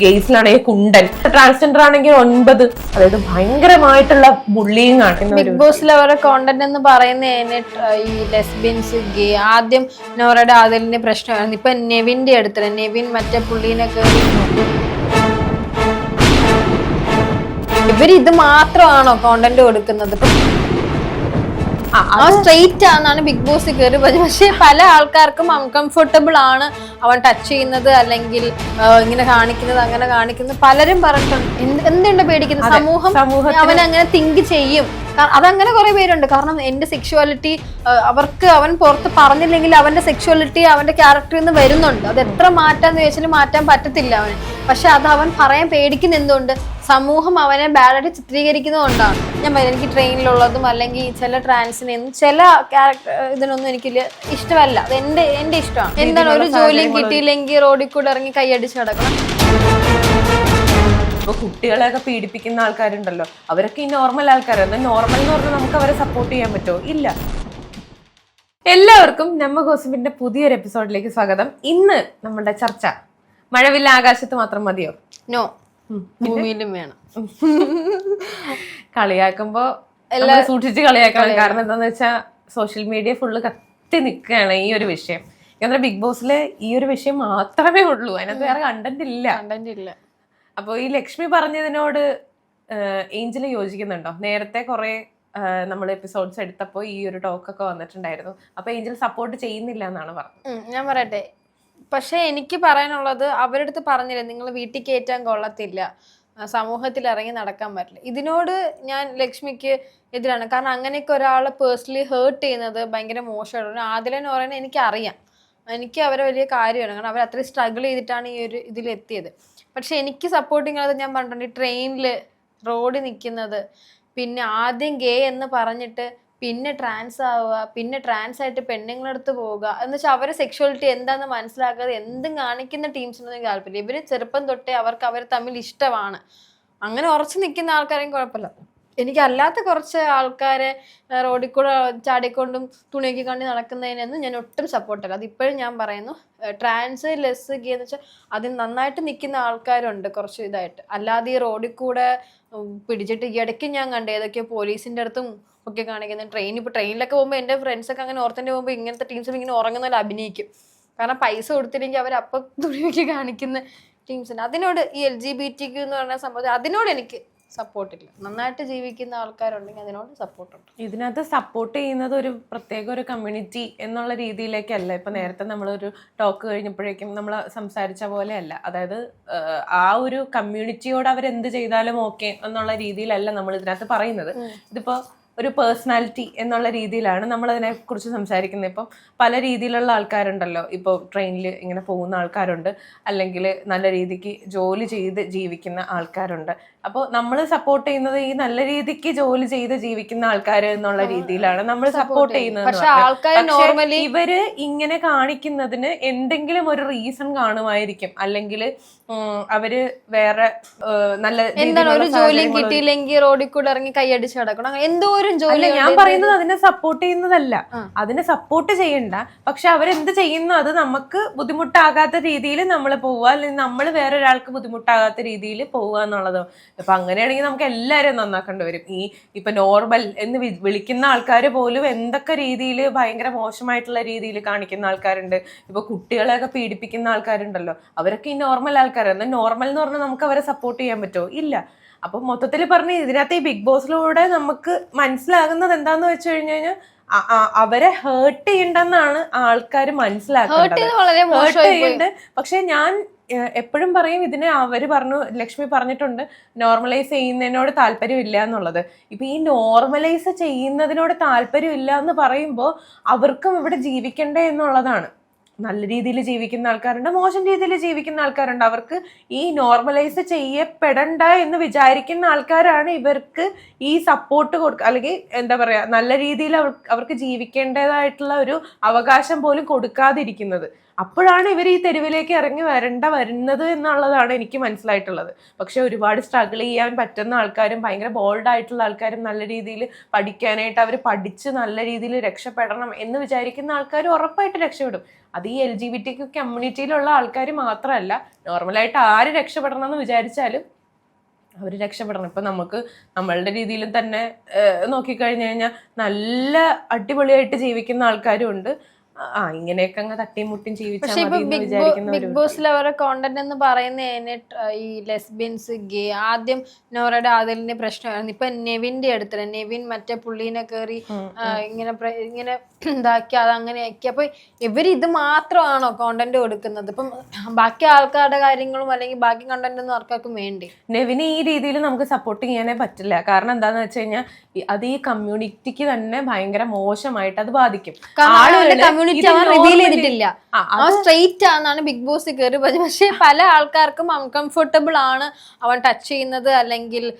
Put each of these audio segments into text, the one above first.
ഗെയ്സിലാണെങ്കിൽ കുണ്ടൻ. Transgender ആണെങ്കിൽ ഒൻപത്. അതായത് ഭയങ്കരമായിട്ടുള്ള ബുള്ളിങ് ആണ്. ബിഗ് ബോസിൽ അവരുടെ കോണ്ടന്റ് എന്ന് പറയുന്നതിന് ഈ ലെസ്ബിയൻസ് ഗേ ആദ്യം നോറയുടെ ആദിലിന്റെ പ്രശ്നമായിരുന്നു. ഇപ്പൊ നെവിന്റെ അടുത്തില്ല? നെവിൻ മറ്റേ പുള്ളീനെ കയറി ഇവർ ഇത് മാത്രമാണോ കോണ്ടന്റ് കൊടുക്കുന്നത്? ആ സ്ട്രെയിറ്റ് ആണെന്നാണ് ബിഗ് ബോസ് കയറി പറഞ്ഞത്. പക്ഷെ പല ആൾക്കാർക്കും അൺകംഫർട്ടബിൾ ആണ് അവൻ ടച്ച് ചെയ്യുന്നത് അല്ലെങ്കിൽ ഇങ്ങനെ കാണിക്കുന്നത് അങ്ങനെ കാണിക്കുന്നത്. പലരും പറഞ്ഞിട്ടുണ്ട് എന്ത് എന്തുണ്ട് പേടിക്കുന്നത്? സമൂഹം അവൻ അങ്ങനെ തിങ്ക് ചെയ്യും. അതങ്ങനെ കുറെ പേരുണ്ട്. കാരണം എന്റെ സെക്ഷുവാലിറ്റി അവർക്ക് അവൻ പുറത്ത് പറഞ്ഞില്ലെങ്കിൽ അവന്റെ സെക്ഷുവാലിറ്റി അവന്റെ ക്യാരക്ടറിൽ നിന്ന് വരുന്നുണ്ട്. അത് എത്ര മാറ്റാന്ന് ചോദിച്ചാലും മാറ്റാൻ പറ്റത്തില്ല അവന്. പക്ഷെ അത് അവൻ പറയാൻ പേടിക്കുന്ന എന്തുകൊണ്ട്? സമൂഹം അവനെ ബാഡായിട്ട് ചിത്രീകരിക്കുന്നതുകൊണ്ടാണ് ഞാൻ പറയാം എനിക്ക് ട്രെയിനിലുള്ളതും അല്ലെങ്കിൽ ചില ട്രാൻസിനെയൊന്നും ചില ക്യാരക്ടർ ഇതിനൊന്നും എനിക്ക് ഇഷ്ടമല്ല. അത് എന്റെ എന്റെ ഇഷ്ടമാണ്. എന്താണ് ഒരു ജോലിയും കിട്ടിയില്ലെങ്കിൽ റോഡിൽ കൂടെ ഇറങ്ങി കൈയടിച്ച് കിടക്കണം ഇപ്പൊ കുട്ടികളെയൊക്കെ പീഡിപ്പിക്കുന്ന ആൾക്കാരുണ്ടല്ലോ. അവരൊക്കെ ഈ നോർമൽ ആൾക്കാരാണ് നോർമൽ എന്ന് പറഞ്ഞാൽ നമുക്ക് അവരെ സപ്പോർട്ട് ചെയ്യാൻ പറ്റുമോ? ഇല്ല. എല്ലാവർക്കും നമ്മ ഗോസിപ്പിന്റെ പുതിയൊരു എപ്പിസോഡിലേക്ക് സ്വാഗതം. ഇന്ന് നമ്മളുടെ ചർച്ച. മഴവില്ല ആകാശത്ത് മാത്രം മതിയോ? നോ ഭൂമിയിലും വേണം. കളിയാക്കുമ്പോ എല്ലാം സൂക്ഷിച്ച് കളിയാക്കണം. കാരണം എന്താന്ന് വെച്ചാൽ സോഷ്യൽ മീഡിയ ഫുള്ള് കത്തി നിൽക്കുകയാണ് ഈ ഒരു വിഷയം. കാരണം ബിഗ് ബോസിലെ ഈ ഒരു വിഷയം മാത്രമേ ഉള്ളൂ. അതിനകത്ത് വേറെ കണ്ടന്റ് ഇല്ല. കണ്ടന്റ് ഇല്ല. അപ്പോൾ ഈ ലക്ഷ്മി പറഞ്ഞതിനോട് ഏഞ്ചൽ യോജിക്കുന്നുണ്ടോ? നേരത്തെ കുറേ നമ്മൾ എപ്പിസോഡ്സ് എടുത്തപ്പോൾ ഈ ഒരു ടോക്കൊക്കെ വന്നിട്ടുണ്ടായിരുന്നു. അപ്പോൾ ഏഞ്ചൽ സപ്പോർട്ട് ചെയ്യുന്നില്ല എന്നാണ് പറഞ്ഞത്. ഞാൻ പറയട്ടെ. പക്ഷേ എനിക്ക് പറയാനുള്ളത് അവരുടെ അടുത്ത് പറഞ്ഞില്ല നിങ്ങൾ വീട്ടിൽ കയറ്റാൻ കൊള്ളത്തില്ല. സമൂഹത്തിൽ ഇറങ്ങി നടക്കാൻ പറ്റില്ല. ഇതിനോട് ഞാൻ ലക്ഷ്മിക്ക് എതിരാണ്. കാരണം അങ്ങനെയൊക്കെ ഒരാളെ പേഴ്സണലി ഹേർട്ട് ചെയ്യുന്നത് ഭയങ്കര മോശമാണ്. ആദിലെന്ന് പറയുന്നത് എനിക്കറിയാം. എനിക്ക് അവരെ വലിയ കാര്യമാണ്. കാരണം അവർ അത്രയും സ്ട്രഗിൾ ചെയ്തിട്ടാണ് ഈ ഒരു ഇതിലെത്തിയത്. പക്ഷെ എനിക്ക് സപ്പോർട്ടിങ് ഉള്ളത് ഞാൻ പറഞ്ഞിട്ടുണ്ട്. ട്രെയിനിൽ റോഡ് നിൽക്കുന്നത്. പിന്നെ ആദ്യം ഗേ എന്ന് പറഞ്ഞിട്ട് പിന്നെ ട്രാൻസ് ആവുക പിന്നെ ട്രാൻസ് ആയിട്ട് പെണ്ണുങ്ങളടുത്ത് പോവുക. എന്ന് വെച്ചാൽ അവരെ സെക്ഷുവാലിറ്റി എന്താണെന്ന് മനസ്സിലാക്കാതെ എന്തും കാണിക്കുന്ന ടീംസിനൊന്നും താല്പര്യം ഇവർ ചെറുപ്പം തൊട്ടേ അവർക്ക് അവർ തമ്മിൽ ഇഷ്ടമാണ്. അങ്ങനെ ഉറച്ചു നിൽക്കുന്ന ആൾക്കാരെയും കുഴപ്പമില്ല. എനിക്ക് അല്ലാത്ത കുറച്ച് ആൾക്കാരെ റോഡിൽ കൂടെ ചാടിക്കൊണ്ടും തുണിയൊക്കെ കണ്ടി നടക്കുന്നതിനൊന്നും ഞാൻ ഒട്ടും സപ്പോർട്ടല്ല അതിപ്പോഴും ഞാൻ പറയുന്നു. ട്രാൻസ് ലെസ് ഗേ എന്ന് വെച്ചാൽ അതിൽ നന്നായിട്ട് നിൽക്കുന്ന ആൾക്കാരുണ്ട് കുറച്ച് ഇതായിട്ട്. അല്ലാതെ ഈ റോഡിൽ കൂടെ പിടിച്ചിട്ട് ഈ ഇടയ്ക്ക് ഞാൻ കണ്ടു ഏതൊക്കെ പോലീസിന്റെ അടുത്തും ഒക്കെ കാണിക്കുന്നത് ട്രെയിൻ ഇപ്പോൾ ട്രെയിനിലൊക്കെ പോകുമ്പോൾ എന്റെ ഫ്രണ്ട്സൊക്കെ അങ്ങനെ ഓർത്തിന്റെ പോകുമ്പോൾ ഇങ്ങനത്തെ ടീംസിൽ ഇങ്ങനെ ഉറങ്ങുന്ന അഭിനയിക്കും. കാരണം പൈസ കൊടുത്തില്ലെങ്കിൽ അവർ അപ്പം തുണിയൊക്കെ കാണിക്കുന്ന ടീംസിന് അതിനോട് ഈ L G B T Q എന്ന് പറഞ്ഞ സംഭവം അതിനോട് എനിക്ക് സപ്പോർട്ടില്ല. നന്നായിട്ട് ജീവിക്കുന്ന ആൾക്കാരുണ്ടെങ്കിൽ അതിനോട് സപ്പോർട്ട് ഉണ്ട് ഇതിനകത്ത് സപ്പോർട്ട് ചെയ്യുന്നത് ഒരു പ്രത്യേക ഒരു കമ്മ്യൂണിറ്റി എന്നുള്ള രീതിയിലേക്കല്ല. ഇപ്പൊ നേരത്തെ നമ്മളൊരു ടോക്ക് കഴിഞ്ഞപ്പോഴേക്കും നമ്മൾ സംസാരിച്ച പോലെയല്ല. അതായത് ആ ഒരു കമ്മ്യൂണിറ്റിയോട് അവരെന്ത് ചെയ്താലും ഓക്കെ എന്നുള്ള രീതിയിലല്ല നമ്മൾ ഇതിനകത്ത് പറയുന്നത്. ഇതിപ്പോ ഒരു പേഴ്സണാലിറ്റി എന്നുള്ള രീതിയിലാണ് നമ്മൾ അതിനെ കുറിച്ച് സംസാരിക്കുന്നത്. ഇപ്പം പല രീതിയിലുള്ള ആൾക്കാരുണ്ടല്ലോ. ഇപ്പോൾ ട്രെയിനിൽ ഇങ്ങനെ പോകുന്ന ആൾക്കാരുണ്ട്. അല്ലെങ്കിൽ നല്ല രീതിക്ക് ജോലി ചെയ്ത് ജീവിക്കുന്ന ആൾക്കാരുണ്ട്. അപ്പോൾ നമ്മൾ സപ്പോർട്ട് ചെയ്യുന്നത് ഈ നല്ല രീതിക്ക് ജോലി ചെയ്ത് ജീവിക്കുന്ന ആൾക്കാർ എന്നുള്ള രീതിയിലാണ് നമ്മൾ സപ്പോർട്ട് ചെയ്യുന്നത്. ഇവർ ഇങ്ങനെ കാണിക്കുന്നതിന് എന്തെങ്കിലും ഒരു റീസൺ കാണുമായിരിക്കും. അല്ലെങ്കിൽ അവർ വേറെ നല്ല എന്താണ് ഒരു ജോലി കിട്ടിയില്ലെങ്കിൽ റോഡിൽ കൂടെ ഇറങ്ങി കൈയടിച്ച് കിടക്കണം എന്തോ ഒരു ജോലി ഞാൻ പറയുന്നത് അതിനെ സപ്പോർട്ട് ചെയ്യുന്നതല്ല. അതിനെ സപ്പോർട്ട് ചെയ്യണ്ട. പക്ഷെ അവരെന്ത് ചെയ്യുന്നു അത് നമുക്ക് ബുദ്ധിമുട്ടാകാത്ത രീതിയിൽ നമ്മൾ പോവുക. അല്ലെങ്കിൽ നമ്മൾ വേറെ ഒരാൾക്ക് ബുദ്ധിമുട്ടാകാത്ത രീതിയിൽ പോവുക എന്നുള്ളതോ. ഇപ്പൊ അങ്ങനെയാണെങ്കിൽ നമുക്ക് എല്ലാവരും നന്നാക്കേണ്ടി വരും. ഈ ഇപ്പൊ നോർമൽ എന്ന് വിളിക്കുന്ന ആൾക്കാർ പോലും എന്തൊക്കെ രീതിയിൽ ഭയങ്കര മോശമായിട്ടുള്ള രീതിയിൽ കാണിക്കുന്ന ആൾക്കാരുണ്ട്. ഇപ്പൊ കുട്ടികളെയൊക്കെ പീഡിപ്പിക്കുന്ന ആൾക്കാരുണ്ടല്ലോ. അവരൊക്കെ ഈ നോർമൽ ആൾക്കാരാണ് നോർമൽ എന്ന് പറഞ്ഞാൽ നമുക്ക് അവരെ സപ്പോർട്ട് ചെയ്യാൻ പറ്റുമോ? ഇല്ല. അപ്പൊ മൊത്തത്തിൽ പറഞ്ഞ് ഇതിനകത്ത് ഈ ബിഗ് ബോസിലൂടെ നമുക്ക് മനസ്സിലാകുന്നത് എന്താന്ന് വെച്ച് കഴിഞ്ഞു കഴിഞ്ഞാൽ അവരെ ഹേർട്ട് ചെയ്യണ്ടെന്നാണ് ആൾക്കാർ മനസ്സിലാക്കുന്നത് പക്ഷെ ഞാൻ എപ്പോഴും പറയും ഇതിനെ അവർ പറഞ്ഞു ലക്ഷ്മി പറഞ്ഞിട്ടുണ്ട് നോർമലൈസ് ചെയ്യുന്നതിനോട് താല്പര്യമില്ല എന്നുള്ളത്. ഇപ്പൊ ഈ നോർമലൈസ് ചെയ്യുന്നതിനോട് താല്പര്യമില്ല എന്ന് പറയുമ്പോൾ അവർക്കും ഇവിടെ ജീവിക്കണ്ടേ എന്നുള്ളതാണ്. നല്ല രീതിയിൽ ജീവിക്കുന്ന ആൾക്കാരുണ്ട് മോശം രീതിയിൽ ജീവിക്കുന്ന ആൾക്കാരുണ്ട്. അവർക്ക് ഈ നോർമലൈസ് ചെയ്യപ്പെടണ്ട എന്ന് വിചാരിക്കുന്ന ആൾക്കാരാണ് ഇവർക്ക് ഈ സപ്പോർട്ട് കൊടുക്കുക അല്ലെങ്കിൽ എന്താ പറയുക നല്ല രീതിയിൽ അവർ അവർക്ക് ജീവിക്കേണ്ടതായിട്ടുള്ള ഒരു അവകാശം പോലും കൊടുക്കാതിരിക്കുന്നത്. അപ്പോഴാണ് ഇവർ ഈ തെരുവിലേക്ക് ഇറങ്ങി വരേണ്ട വരുന്നത് എന്നുള്ളതാണ് എനിക്ക് മനസ്സിലായിട്ടുള്ളത്. പക്ഷെ ഒരുപാട് സ്ട്രഗിൾ ചെയ്യാൻ പറ്റുന്ന ആൾക്കാരും ഭയങ്കര ബോൾഡ് ആയിട്ടുള്ള ആൾക്കാരും നല്ല രീതിയിൽ പഠിക്കാനായിട്ട് അവർ പഠിച്ച് നല്ല രീതിയിൽ രക്ഷപ്പെടണം എന്ന് വിചാരിക്കുന്ന ആൾക്കാർ ഉറപ്പായിട്ട് രക്ഷപ്പെടും. അത് ഈ എൽ ജി ബി ടി കമ്മ്യൂണിറ്റിയിലുള്ള ആൾക്കാർ മാത്രമല്ല നോർമലായിട്ട് ആര് രക്ഷപ്പെടണം എന്ന് വിചാരിച്ചാലും അവർ രക്ഷപ്പെടണം. ഇപ്പം നമുക്ക് നമ്മളുടെ രീതിയിൽ തന്നെ നോക്കിക്കഴിഞ്ഞു കഴിഞ്ഞാൽ നല്ല അടിപൊളിയായിട്ട് ജീവിക്കുന്ന ആൾക്കാരും ഉണ്ട്. ആ ഇങ്ങനെയൊക്കെ അങ്ങ് തട്ടിയും മുട്ടിയും ജീവിച്ചാൽ മതി എന്ന് ബിഗ് ബോസിൽ അവരുടെ കോണ്ടന്റ് എന്ന് പറയുന്നതിന് ഈ ലെസ്ബിയൻസ് ഗേ ആദ്യം നോറയുടെ ആദിലിന്റെ പ്രശ്നമായിരുന്നു. ഇപ്പൊ നെവിന്റെ അടുത്തില്ല നെവിൻ മറ്റേ പുള്ളീനെ കയറി ഇങ്ങനെ ഇങ്ങനെ ഇതാക്കി അത് അങ്ങനെയാക്കി. അപ്പൊ ഇവർ ഇത് മാത്രമാണോ കോണ്ടന്റ് കൊടുക്കുന്നത്? ഇപ്പം ബാക്കി ആൾക്കാരുടെ കാര്യങ്ങളും അല്ലെങ്കിൽ ബാക്കി കണ്ടന്റ് ഒന്നും ആർക്കാർക്കും വേണ്ടി? നെവിന് ഈ രീതിയിൽ നമുക്ക് സപ്പോർട്ട് ചെയ്യാനേ പറ്റില്ല. കാരണം എന്താന്ന് വെച്ച് കഴിഞ്ഞാൽ അത് ഈ കമ്മ്യൂണിറ്റിക്ക് തന്നെ ഭയങ്കര മോശമായിട്ട് അത് ബാധിക്കും. കമ്മ്യൂണിറ്റി അവൻ റിവീൽ normally- ചെയ്തിട്ടില്ല. ആ, അവൻ സ്ട്രെയിറ്റ് ആണെന്നാണ് ബിഗ് ബോസ് കയറി പറഞ്ഞത്. പക്ഷെ പല ആൾക്കാർക്കും അൺകംഫർട്ടബിൾ ആണ് അവൻ ടച്ച് ചെയ്യുന്നത് അല്ലെങ്കിൽ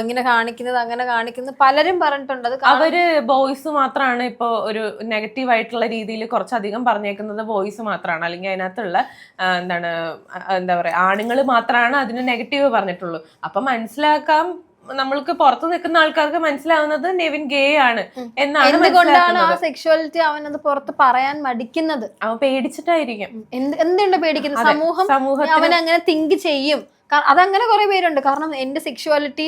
ഇങ്ങനെ കാണിക്കുന്നത് അങ്ങനെ കാണിക്കുന്നത്. പലരും പറഞ്ഞിട്ടുണ്ട്. അവർ ബോയ്സ് മാത്രമാണ് ഇപ്പൊ ഒരു നെഗറ്റീവ് ആയിട്ടുള്ള രീതിയിൽ കുറച്ചധികം പറഞ്ഞേക്കുന്നത് വോയിസ് മാത്രമാണ് അല്ലെങ്കിൽ അതിനകത്തുള്ള എന്താണ് എന്താ പറയുക ആണുങ്ങൾ മാത്രമാണ് അതിന് നെഗറ്റീവ് പറഞ്ഞിട്ടുള്ളൂ. അപ്പൊ മനസ്സിലാക്കാം നമ്മൾക്ക് പുറത്ത് നിൽക്കുന്ന ആൾക്കാർക്ക് മനസ്സിലാവുന്നത് നെവിൻ ഗേ ആണ് എന്നാണ് എന്തുകൊണ്ടാണ് ആ സെക്ഷുവാലിറ്റി അവൻ അത് പുറത്ത് പറയാൻ മടിക്കുന്നത്? അവൻ പേടിച്ചിട്ടായിരിക്കും. എന്ത് എന്തുണ്ട് പേടിക്കുന്നത്? സമൂഹം സമൂഹം അവൻ അങ്ങനെ തിങ്ക് ചെയ്യും. അതങ്ങനെ കുറേ പേരുണ്ട്. കാരണം എന്റെ സെക്ഷുവാലിറ്റി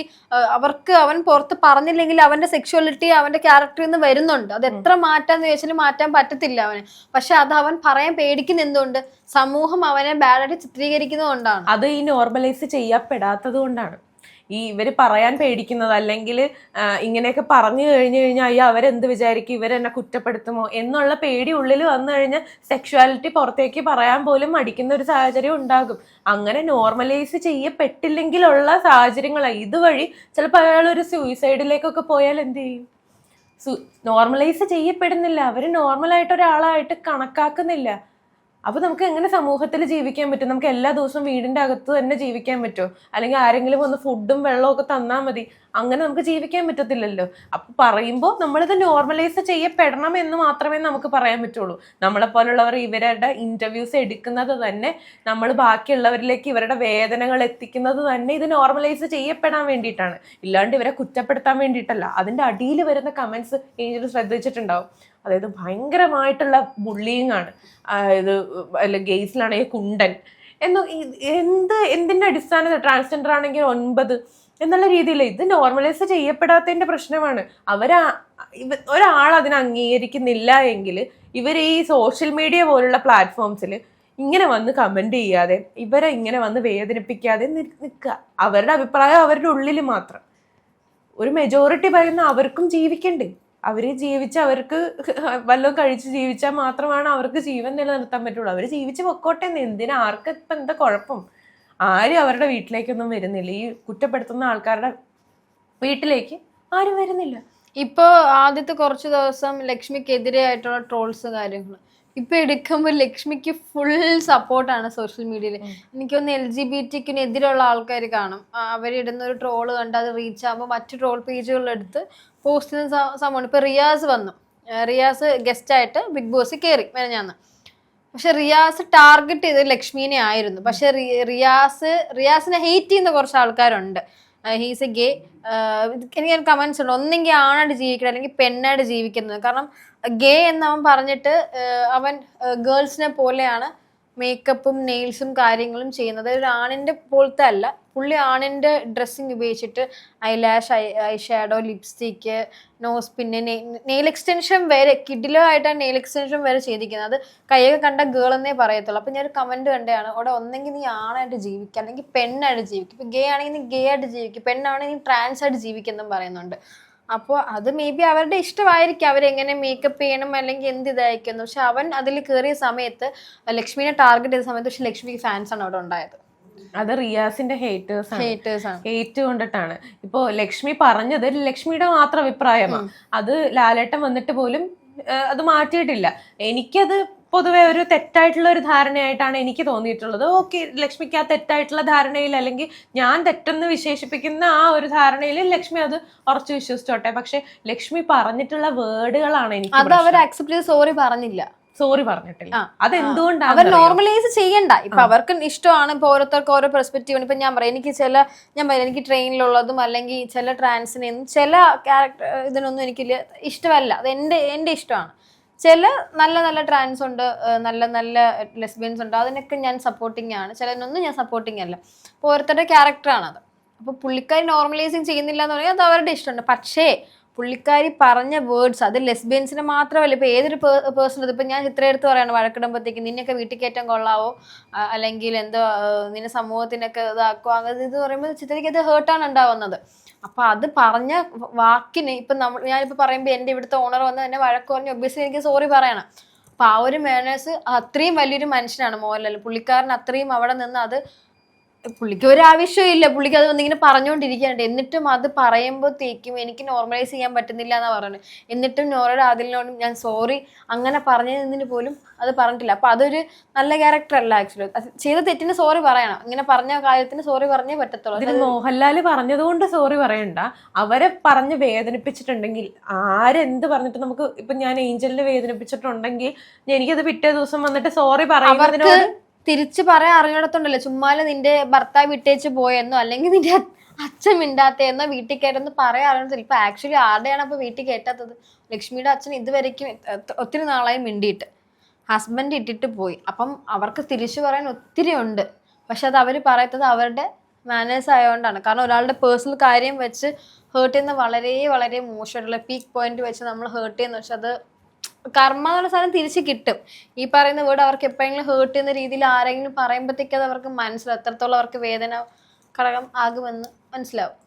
അവർക്ക് അവൻ പുറത്ത് പറഞ്ഞില്ലെങ്കിൽ അവന്റെ സെക്ഷുവാലിറ്റി അവന്റെ ക്യാരക്ടറിൽ നിന്ന് വരുന്നുണ്ട്. അത് എത്ര മാറ്റാന്ന് ചോദിച്ചാൽ മാറ്റാൻ പറ്റത്തില്ല അവന്. പക്ഷെ അത് അവൻ പറയാൻ പേടിക്കുന്ന എന്തുകൊണ്ട്? സമൂഹം അവനെ ബാഡായിട്ട് ചിത്രീകരിക്കുന്നതുകൊണ്ടാണ് അത് ഈ നോർമലൈസ് ചെയ്യപ്പെടാത്തത് കൊണ്ടാണ്. ഈ ഇവർ പറയാൻ പേടിക്കുന്നത് അല്ലെങ്കിൽ ഇങ്ങനെയൊക്കെ പറഞ്ഞു കഴിഞ്ഞു കഴിഞ്ഞാൽ അയ്യോ അവരെന്ത് വിചാരിക്കും? ഇവരെന്നെ കുറ്റപ്പെടുത്തുമോ? എന്നുള്ള പേടി ഉള്ളിൽ വന്നു കഴിഞ്ഞാൽ സെക്ഷുവാലിറ്റി പുറത്തേക്ക് പറയാൻ പോലും മടിക്കുന്ന ഒരു സാഹചര്യം ഉണ്ടാകും. അങ്ങനെ നോർമലൈസ് ചെയ്യപ്പെട്ടില്ലെങ്കിലുള്ള സാഹചര്യങ്ങളാണ് ഇതുവഴി ചിലപ്പോൾ അയാൾ ഒരു സൂയിസൈഡിലേക്കൊക്കെ പോയാൽ എന്ത് ചെയ്യും? നോർമലൈസ് ചെയ്യപ്പെടുന്നില്ല. അവർ നോർമലായിട്ട് ഒരാളായിട്ട് കണക്കാക്കുന്നില്ല. അപ്പൊ നമുക്ക് എങ്ങനെ സമൂഹത്തിൽ ജീവിക്കാൻ പറ്റും? നമുക്ക് എല്ലാ ദിവസവും വീടിന്റെ അകത്ത് തന്നെ ജീവിക്കാൻ പറ്റുമോ? അല്ലെങ്കിൽ ആരെങ്കിലും ഒന്ന് ഫുഡും വെള്ളവും ഒക്കെ തന്നാൽ മതി. അങ്ങനെ നമുക്ക് ജീവിക്കാൻ പറ്റത്തില്ലല്ലോ. അപ്പൊ പറയുമ്പോൾ നമ്മളിത് നോർമലൈസ് ചെയ്യപ്പെടണം എന്ന് മാത്രമേ നമുക്ക് പറയാൻ പറ്റുള്ളൂ. നമ്മളെ പോലുള്ളവർ ഇവരുടെ ഇന്റർവ്യൂസ് എടുക്കുന്നത് തന്നെ നമ്മൾ ബാക്കിയുള്ളവരിലേക്ക് ഇവരുടെ വേദനകൾ എത്തിക്കുന്നത് തന്നെ ഇത് നോർമലൈസ് ചെയ്യപ്പെടാൻ വേണ്ടിയിട്ടാണ്. ഇല്ലാണ്ട് ഇവരെ കുറ്റപ്പെടുത്താൻ വേണ്ടിയിട്ടല്ല. അതിന്റെ അടിയിൽ വരുന്ന കമന്റ്സ് ഏഞ്ചൽ ശ്രദ്ധിച്ചിട്ടുണ്ടാവും. അതായത് ഭയങ്കരമായിട്ടുള്ള ബുള്ളിങ് ആണ്. അതായത് അല്ല ഗെയ്സിലാണെങ്കിൽ കുണ്ടൻ. എന്ന് എന്ത് എന്തിന്റെ അടിസ്ഥാനത്തിൽ ട്രാൻസ്ജെൻഡർ ആണെങ്കിൽ ഒൻപത് എന്നുള്ള രീതിയിൽ ഇത് നോർമലൈസ് ചെയ്യപ്പെടാത്തതിന്റെ പ്രശ്നമാണ്. ഇവ ഒരാൾ അതിനെ അംഗീകരിക്കുന്നില്ല എങ്കിൽ ഇവർ ഈ സോഷ്യൽ മീഡിയ പോലുള്ള പ്ലാറ്റ്ഫോംസിൽ ഇങ്ങനെ വന്ന് കമന്റ് ചെയ്യാതെ ഇവരെ ഇങ്ങനെ വന്ന് വേദനിപ്പിക്കാതെ നിൽക്കുക. അവരുടെ അഭിപ്രായം അവരുടെ ഉള്ളിൽ മാത്രം. ഒരു മെജോറിറ്റി പറയുന്ന അവർക്കും ജീവിക്കണ്ടേ? അവർ ജീവിച്ച് അവർക്ക് വല്ലതും കഴിച്ച് ജീവിച്ചാൽ മാത്രമാണ് അവർക്ക് ജീവൻ നിലനിർത്താൻ പറ്റുള്ളൂ. അവർ ജീവിച്ച് പൊക്കോട്ടെ എന്തിനാ? ആർക്ക് ഇപ്പം എന്താ കുഴപ്പം? ആരും അവരുടെ വീട്ടിലേക്കൊന്നും വരുന്നില്ല. ഈ കുറ്റപ്പെടുത്തുന്ന ആൾക്കാരുടെ വീട്ടിലേക്ക് ആരും വരുന്നില്ല. ഇപ്പോൾ ആദ്യത്തെ കുറച്ച് ദിവസം ലക്ഷ്മിക്കെതിരെ ആയിട്ടുള്ള ട്രോൾസ് കാര്യങ്ങൾ ഇപ്പൊ എടുക്കുമ്പോൾ ലക്ഷ്മിക്ക് ഫുൾ സപ്പോർട്ടാണ് സോഷ്യൽ മീഡിയയിൽ എനിക്കൊന്ന് എൽ ജി ബി ടിക്കിന് എതിരുള്ള ആൾക്കാർ കാണും. അവരിടുന്ന ഒരു ട്രോൾ കണ്ട് അത് റീച്ച് ആകുമ്പോൾ മറ്റു ട്രോൾ പേജുകളെടുത്ത് പോസ്റ്റ് ചെയ്യുന്ന സംഭവമാണ്. ഇപ്പൊ റിയാസ് വന്നു. റിയാസ് ഗസ്റ്റ് ആയിട്ട് ബിഗ് ബോസ് കയറി മെനഞ്ഞാന്ന്. പക്ഷെ റിയാസ് ടാർഗറ്റ് ചെയ്തത് ലക്ഷ്മീനെ ആയിരുന്നു. പക്ഷെ റിയാസ് റിയാസിനെ ഹെയ്റ്റ് ചെയ്യുന്ന കുറച്ച് ആൾക്കാരുണ്ട്. ഹീസ് എ ഗേ എനിക്ക് കമന്റ്സ് ഉണ്ട്. ഒന്നെങ്കിൽ ആണായിട്ട് ജീവിക്കണം അല്ലെങ്കിൽ പെണ്ണായിട്ട് ജീവിക്കുന്നത് കാരണം ഗേ എന്നവൻ പറഞ്ഞിട്ട് അവൻ ഗേൾസിനെ പോലെയാണ് മേക്കപ്പും നെയിൽസും കാര്യങ്ങളും ചെയ്യുന്നത്. ഒരു ആണിന്റെ പോലത്തെ അല്ല. പുള്ളി ആണിന്റെ ഡ്രസ്സിങ് ഉപയോഗിച്ചിട്ട് eyelash eye eye shadow lipstick nose പിന്നെ നെയിൽ എക്സ്റ്റൻഷൻ വരെ കിഡിലോ ആയിട്ടാണ് നെയിൽ എക്സ്റ്റൻഷൻ വരെ ചെയ്തിരിക്കുന്നത്. കൈയൊക്കെ കണ്ട ഗേൾ എന്നേ പറയത്തുള്ളൂ. അപ്പം ഞാനൊരു കമന്റ് കണ്ടതാണ് അവിടെ ഒന്നെങ്കിൽ നീ ആണായിട്ട് ജീവിക്കുക അല്ലെങ്കിൽ പെണ്ണായിട്ട് ജീവിക്കുക ഇപ്പം ഗേ ആണെങ്കിൽ നീ ഗേ ആയിട്ട് ജീവിക്കുക പെണ്ണാണെങ്കിൽ നീ ട്രാൻസ് ആയിട്ട് ജീവിക്കുന്നതും പറയുന്നുണ്ട്. അപ്പോൾ അത് മേ ബി അവരുടെ ഇഷ്ടമായിരിക്കും. അവരെങ്ങനെ മേക്കപ്പ് ചെയ്യണം അല്ലെങ്കിൽ എന്ത് ഇതായിരിക്കുന്നു പക്ഷെ അവൻ അതിൽ കയറിയ സമയത്ത് ലക്ഷ്മിനെ ടാർഗറ്റ് ചെയ്ത സമയത്ത് പക്ഷെ ലക്ഷ്മിക്ക് ഫാൻസ് ആണ് അവിടെ ഉണ്ടായത്. അത് റിയാസിന്റെ ഹേറ്റേഴ്സ് ആണ്. ഹേറ്റ് കൊണ്ടിട്ടാണ്. ഇപ്പോ ലക്ഷ്മി പറഞ്ഞത് ലക്ഷ്മിയുടെ മാത്രം അഭിപ്രായമാണ് അത് ലാലേട്ടൻ വന്നിട്ട് പോലും അത് മാറ്റിയിട്ടില്ല. എനിക്കത് പൊതുവെ ഒരു തെറ്റായിട്ടുള്ള ഒരു ധാരണയായിട്ടാണ് എനിക്ക് തോന്നിയിട്ടുള്ളത്. ഓക്കെ ലക്ഷ്മിക്ക് ആ തെറ്റായിട്ടുള്ള ധാരണയിൽ അല്ലെങ്കിൽ ഞാൻ തെറ്റെന്ന് വിശേഷിപ്പിക്കുന്ന ആ ഒരു ധാരണയിൽ ലക്ഷ്മി അത് ഉറച്ചു വിശ്വസിച്ചോട്ടെ. പക്ഷെ ലക്ഷ്മി പറഞ്ഞിട്ടുള്ള വേർഡുകളാണ് എനിക്ക് അത് അവർ അക്സെപ്റ്റ് ചെയ്ത് സോറി പറഞ്ഞില്ല. സോറി പറഞ്ഞിട്ടില്ല. അതെന്തുകൊണ്ടാണ് അവർ നോർമലൈസ് ചെയ്യണ്ട. ഇപ്പൊ അവർക്ക് ഇഷ്ടമാണ് ഇപ്പൊ ഓരോരുത്തർക്ക് ഓരോ പെർസ്പെക്റ്റീവ് ഇപ്പൊ ഞാൻ പറയാം എനിക്ക് ചില ഞാൻ പറയാം എനിക്ക് ട്രെയിനിലുള്ളതും അല്ലെങ്കിൽ ചില ട്രാൻസിനെയും ചില ക്യാരക്ടർ ഇതിനൊന്നും എനിക്ക് ഇഷ്ടമല്ല. അത് എന്റെ എന്റെ ഇഷ്ടമാണ്. ചില നല്ല നല്ല ട്രാൻസ് ഉണ്ട് നല്ല നല്ല ലെസ്ബിയൻസ് ഉണ്ട് അതിനൊക്കെ ഞാൻ സപ്പോർട്ടിങ് ആണ്. ചിലതിനൊന്നും ഞാൻ സപ്പോർട്ടിങ് അല്ല. അപ്പോൾ ഓരോരുത്തരുടെ ക്യാരക്ടറാണ് അത്. അപ്പോൾ പുള്ളിക്കാരി നോർമലൈസിങ് ചെയ്യുന്നില്ല എന്ന് പറഞ്ഞാൽ അത് അവരുടെ ഇഷ്ടമുണ്ട്. പക്ഷേ പുള്ളിക്കാരി പറഞ്ഞ വേർഡ്സ് അത് ലെസ്ബിയൻസിന് മാത്രമല്ല ഇപ്പൊ ഏതൊരു പേഴ്സൺ ഇപ്പൊ ഞാൻ ഇത്ര എടുത്ത് പറയാണ് വഴക്കിടുമ്പോഴത്തേക്ക് നിന്നെയൊക്കെ വീട്ടിൽ കയറ്റം കൊള്ളാവോ? അല്ലെങ്കിൽ എന്തോ നിന്നെ സമൂഹത്തിനൊക്കെ ഇതാക്കുവോ? അങ്ങനെ ഇത് പറയുമ്പോൾ ചിത്രയ്ക്ക് അത് ഹേർട്ടാണ് ഉണ്ടാവുന്നത്. അപ്പൊ അത് പറഞ്ഞ വാക്കിന് ഇപ്പൊ നമ്മൾ ഞാനിപ്പോ പറയുമ്പോൾ എന്റെ ഇവിടുത്തെ ഓണർ വന്ന് എന്നെ വഴക്ക് പറഞ്ഞു ഒബ്വിയസ്ലി എനിക്ക് സോറി പറയണം. അപ്പൊ ആ ഒരു മേനേഴ്സ് അത്രയും വലിയൊരു മനുഷ്യനാണ് മോഹൻലാൽ. പുള്ളിക്കാരൻ അത്രയും അവിടെ നിന്ന് അത് പുള്ളിക്ക് ഒരു ആവശ്യമില്ല പുള്ളിക്ക് അത് വന്നിങ്ങനെ പറഞ്ഞുകൊണ്ടിരിക്കുകയാണ് എന്നിട്ടും അത് പറയുമ്പോഴത്തേക്കും എനിക്ക് നോർമലൈസ് ചെയ്യാൻ പറ്റുന്നില്ല എന്നാ പറയുന്നത്. എന്നിട്ടും നോറയുടെ ആദിലിനോടും ഞാൻ സോറി അങ്ങനെ പറഞ്ഞതിന് പോലും അത് പറഞ്ഞിട്ടില്ല. അപ്പൊ അതൊരു നല്ല ക്യാരക്ടർ അല്ല ആക്ച്വലി ചെയ്ത തെറ്റിന് സോറി പറയണം. ഇങ്ങനെ പറഞ്ഞ കാര്യത്തിന് സോറി പറഞ്ഞേ പറ്റത്തുള്ളൂ. മോഹൻലാൽ പറഞ്ഞതുകൊണ്ട് സോറി പറയണ്ട. അവരെ പറഞ്ഞ് വേദനിപ്പിച്ചിട്ടുണ്ടെങ്കിൽ ആരെന്ത് പറഞ്ഞിട്ട് നമുക്ക് ഇപ്പൊ ഞാൻ ഏഞ്ചലിനെ വേദനിപ്പിച്ചിട്ടുണ്ടെങ്കിൽ എനിക്കത് പിറ്റേ ദിവസം വന്നിട്ട് സോറി പറയുന്നതിനോട് തിരിച്ചു പറയാൻ അറിഞ്ഞിടത്തുണ്ടല്ലോ ചുമ്മാൽ നിന്റെ ഭർത്താവ് വിട്ടേച്ച് പോയെന്നോ അല്ലെങ്കിൽ നിന്റെ അച്ഛൻ മിണ്ടാത്തയെന്നോ വീട്ടിൽ കയറ്റെന്ന് പറയാൻ അറിയണത്തില്ല. ഇപ്പൊ ആക്ച്വലി ആരുടെയാണ് അപ്പൊ വീട്ടിൽ കയറ്റാത്തത് ലക്ഷ്മിയുടെ അച്ഛൻ ഇതുവരെയ്ക്കും ഒത്തിരി നാളായി മിണ്ടിയിട്ട്. ഹസ്ബൻഡ് ഇട്ടിട്ട് പോയി. അപ്പം അവർക്ക് തിരിച്ചു പറയാൻ ഒത്തിരി ഉണ്ട്. പക്ഷെ അത് അവർ പറയത്തത് അവരുടെ മാനേഴ്സ് ആയതുകൊണ്ടാണ് കാരണം ഒരാളുടെ പേഴ്സണൽ കാര്യം വെച്ച് ഹേർട്ട് ചെയ്യുന്ന വളരെ വളരെ മോശമായിട്ടുള്ള പീക്ക് പോയിന്റ് വെച്ച് നമ്മൾ ഹേർട്ട് ചെയ്യുന്ന പക്ഷെ അത് കർമ്മ എന്നുള്ള സാധനം തിരിച്ച് കിട്ടും. ഈ പറയുന്ന വേർഡ് അവർക്ക് എപ്പോഴെങ്കിലും ഹേർട്ട് ചെയ്യുന്ന രീതിയിൽ ആരെങ്കിലും പറയുമ്പോഴത്തേക്കത് അവർക്ക് മനസ്സിലാവും. എത്രത്തോളം അവർക്ക് വേദന ഘടകം ആകുമെന്ന് മനസ്സിലാവും.